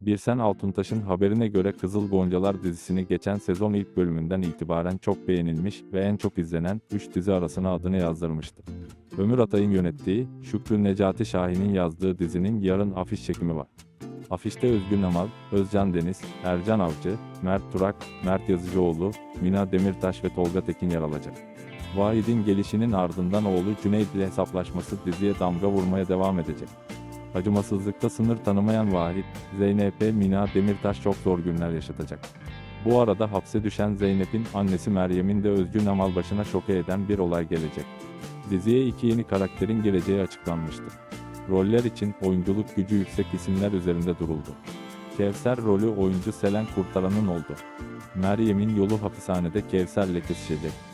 Birsen Altuntaş'ın haberine göre Kızıl Goncalar dizisini geçen sezon ilk bölümünden itibaren çok beğenilmiş ve en çok izlenen 3 dizi arasına adını yazdırmıştı. Ömür Atay'ın yönettiği, Şükrü Necati Şahin'in yazdığı dizinin yarın afiş çekimi var. Afişte Özgün Amal, Özcan Deniz, Ercan Avcı, Mert Turak, Mert Yazıcıoğlu, Mina Demirtaş ve Tolga Tekin yer alacak. Vahid'in gelişinin ardından oğlu Cüneyt ile hesaplaşması diziye damga vurmaya devam edecek. Acımasızlıkta sınır tanımayan Vahit, Zeynep'e Mina Demirtaş çok zor günler yaşatacak. Bu arada hapse düşen Zeynep'in annesi Meryem'in de Özgün Amal başına şoke eden bir olay gelecek. Diziye iki yeni karakterin geleceği açıklanmıştı. Roller için oyunculuk gücü yüksek isimler üzerinde duruldu. Kevser rolü oyuncu Selen Kurtaran'ın oldu. Meryem'in yolu hapishanede Kevser'le kesişecek.